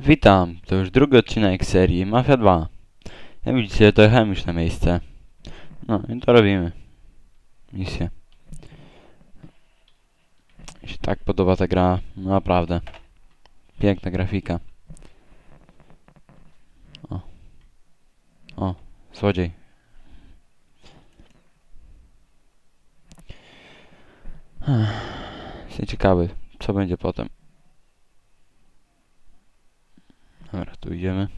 Witam, to już drugi odcinek serii Mafia 2. Jak widzicie, dojechałem już na miejsce. No i to robimy. Misję. Mi się tak podoba ta gra, no naprawdę. Piękna grafika. O. O, złodziej. Jestem ciekawy, co będzie potem. Idziemy.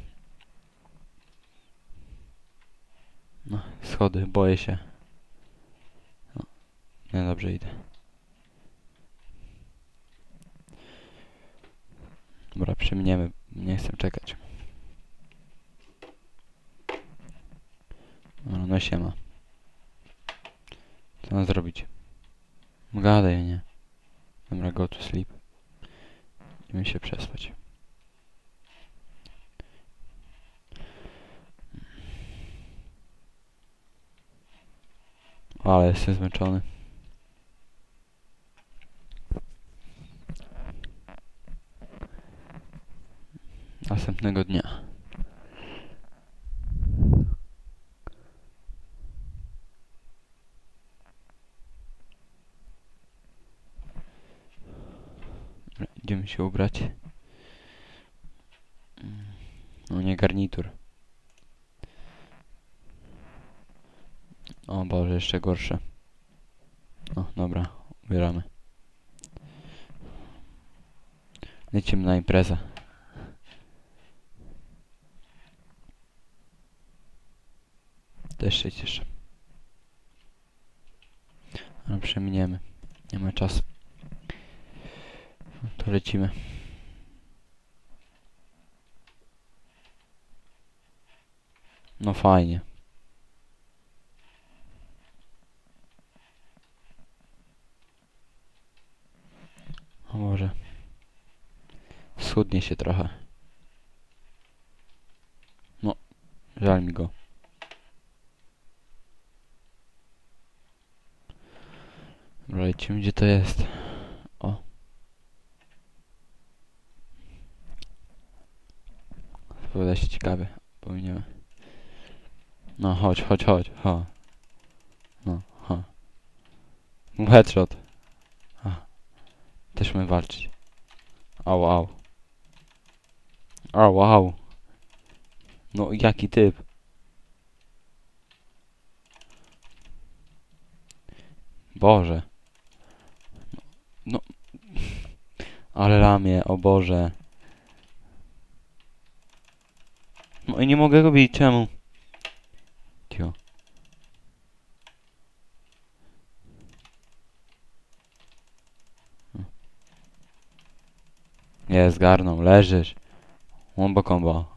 No, schody, boję się. No, nie, dobrze idę. Dobra, przeminiemy. Nie chcę czekać. Dobra, no siema. Co mam zrobić? Gadaj, nie? Dobra, go to sleep. Idziemy się przespać. Ale jestem zmęczony. Następnego dnia. Idziemy się ubrać. Mm, No nie garnitur. O Boże, jeszcze gorsze. O, dobra, ubieramy. Lecimy na imprezę. Też się cieszę. Ale przeminiemy. Nie ma czasu. To lecimy. No fajnie. O Boże. Schudnie się trochę. No, żal mi go. Dobra, gdzie to jest. O. Zapowiada się ciekawie. Powinniemy. No, chodź, chodź, chodź. Ho. No, ho. Headshot. Mamy walczyć. Au, au. Au, au. No, jaki typ. Boże. No. Ale ramię, o Boże. No i nie mogę go bić, czemu? Nie, zgarnął, leżysz. Łombo combo.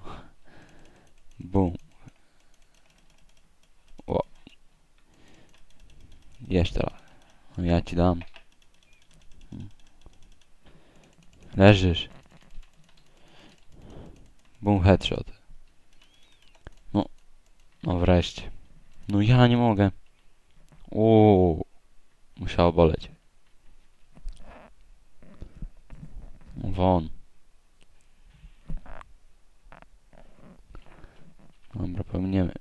Bum. O. Jeszcze raz. Ja ci dam. Leżysz. Boom headshot. No. No wreszcie. No ja nie mogę. Uuu. Musiało boleć. Won. Dobra, pominiemy.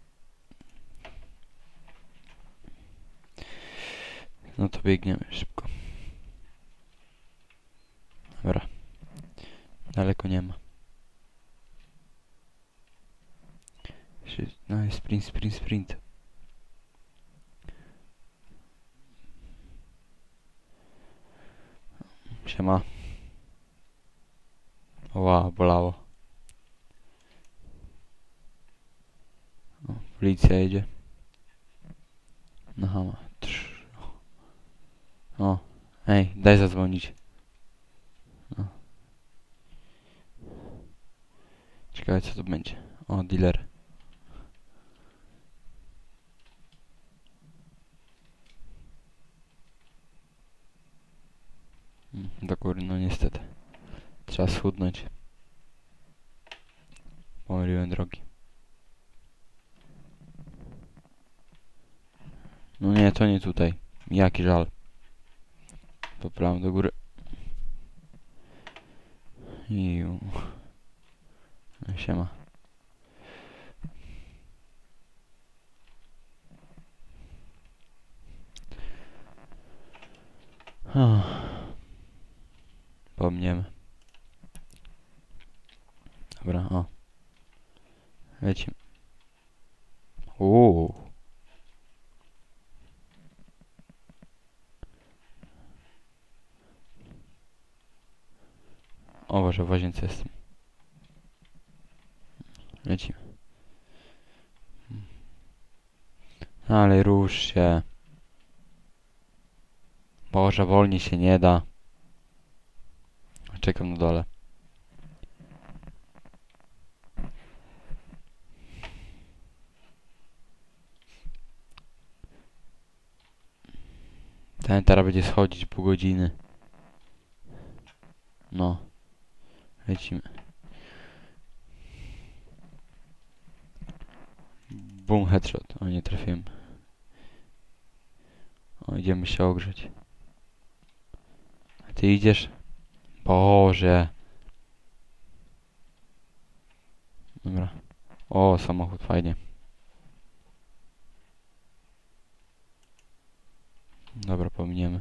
No to biegniemy szybko. Dobra. Daleko nie ma. No sprint, sprint, sprint. Siema. Ła, bolało. O, policja jedzie. No hama. O, ej, daj zadzwonić. No. Ciekawe co to będzie. O, dealer. Mm, Do góry, no niestety. Trzeba schudnąć. Pomyliłem drogi. No nie, to nie tutaj. Jaki żal. Poprawam do góry. Iu. Siema. Oh. Pomniemy. Dobra, o. Lecimy. Uuu. O Boże, w łazience jestem. Lecimy. Ale rusz się. Boże, wolniej się nie da. Czekam na dole. Ten teraz będzie schodzić pół godziny. No. Lecimy. Boom, headshot. O, nie trafiłem. O, idziemy się ogrzeć. A ty idziesz? Boże. Dobra. O, samochód, fajnie. Dobra, pominiemy.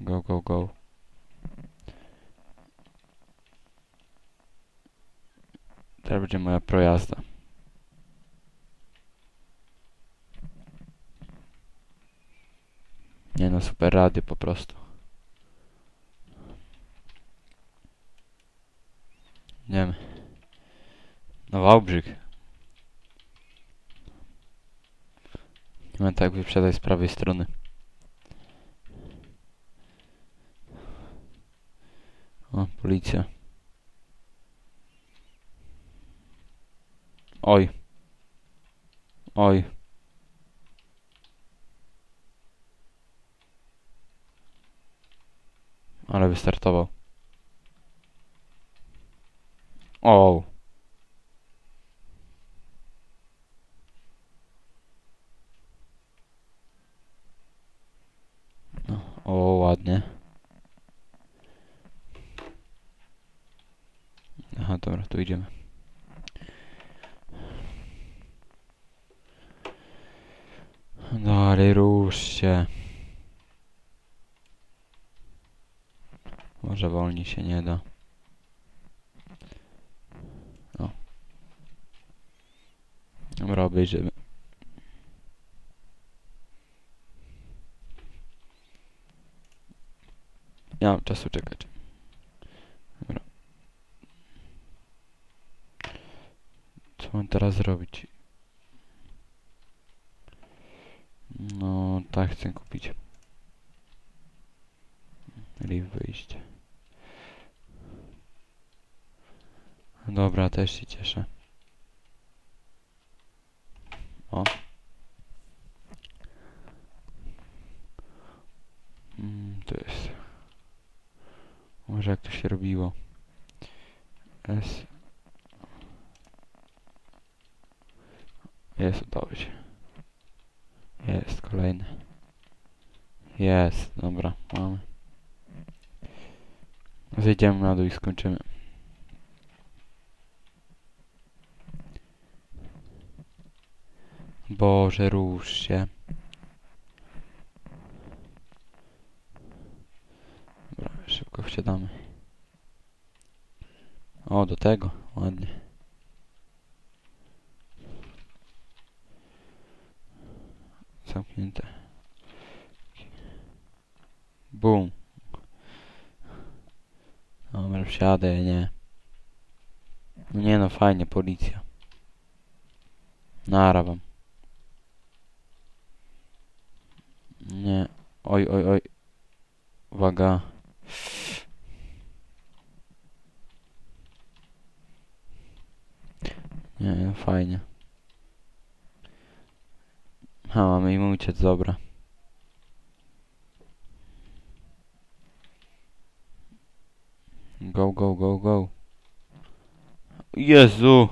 Go, go, go. Teraz będzie moja projazda. Nie no, super radio po prostu. Nie wiem. No Wałbrzych. Mam tak wyprzedać z prawej strony. O, policja. Oj. Oj. Ale wystartował. O. No, o, ładnie. Aha, dobra, tu idziemy. Dalej, rusz się. Może wolniej się nie da. O. Nie mam czasu czekać. Dobra. Co mam teraz zrobić? No, tak chcę kupić. Leave wyjście. Dobra, też się cieszę. O. Mm, to jest. Może jak to się robiło. S. Jest, udało się. Jest, kolejny. Jest, dobra, mamy. Zejdziemy na dół i skończymy. Boże, rusz się. Dobra, szybko wsiadamy. O, do tego, ładnie. Zamknięte. Bum. Dobra, wsiadę, nie. Nie no, fajnie, policja. Nara wam. Nie. Oj, oj, oj. Uwaga. Nie, no fajnie. Ha, mamy im uciec, dobra. Go, go, go, go. Jezu!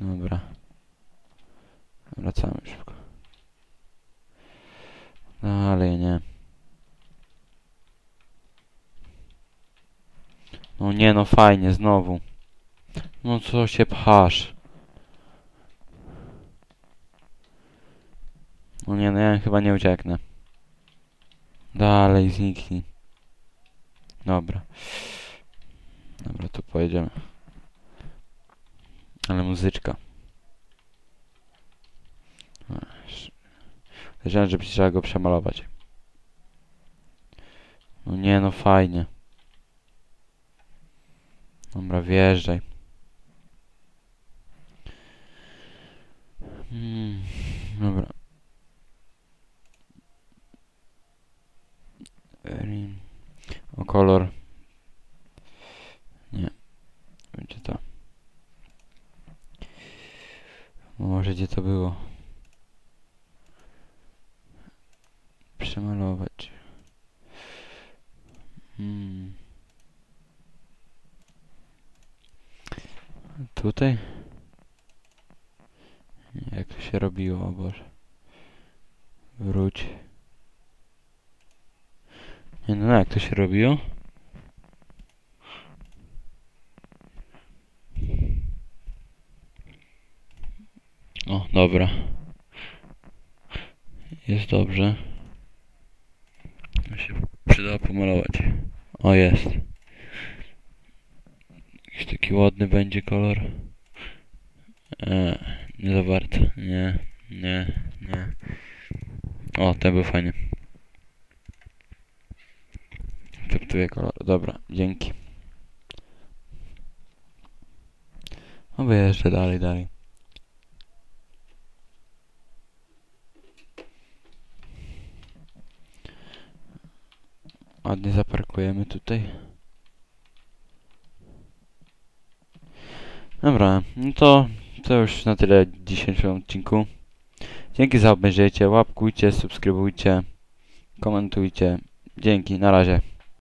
Dobra. Wracamy szybko. Dalej nie. No nie no fajnie, znowu. No co się pchasz? No nie no ja chyba nie ucieknę. Dalej zniknij. Dobra. Dobra, tu pojedziemy. Ale muzyczka. Wiedziałem, że trzeba go przemalować. No nie no, fajnie. Dobra, wjeżdżaj. Hmm, dobra. O kolor. Nie. Będzie to. Może gdzie to było? Przemalować. Hmm. Tutaj? To się robiło, o Boże. Wróć. Nie no, jak to się robiło? O, dobra. Jest dobrze. Mi się przyda pomalować. O, jest. Jakiś taki ładny będzie kolor. E, nie za bardzo. Nie, nie, nie. O, ten był fajny. Akceptuję kolor. Dobra, dzięki. No jeszcze dalej, dalej. Ładnie zaparkujemy tutaj. Dobra, no to, to już na tyle w dzisiejszym odcinku. Dzięki za obejrzenie, łapkujcie, subskrybujcie, komentujcie. Dzięki, na razie.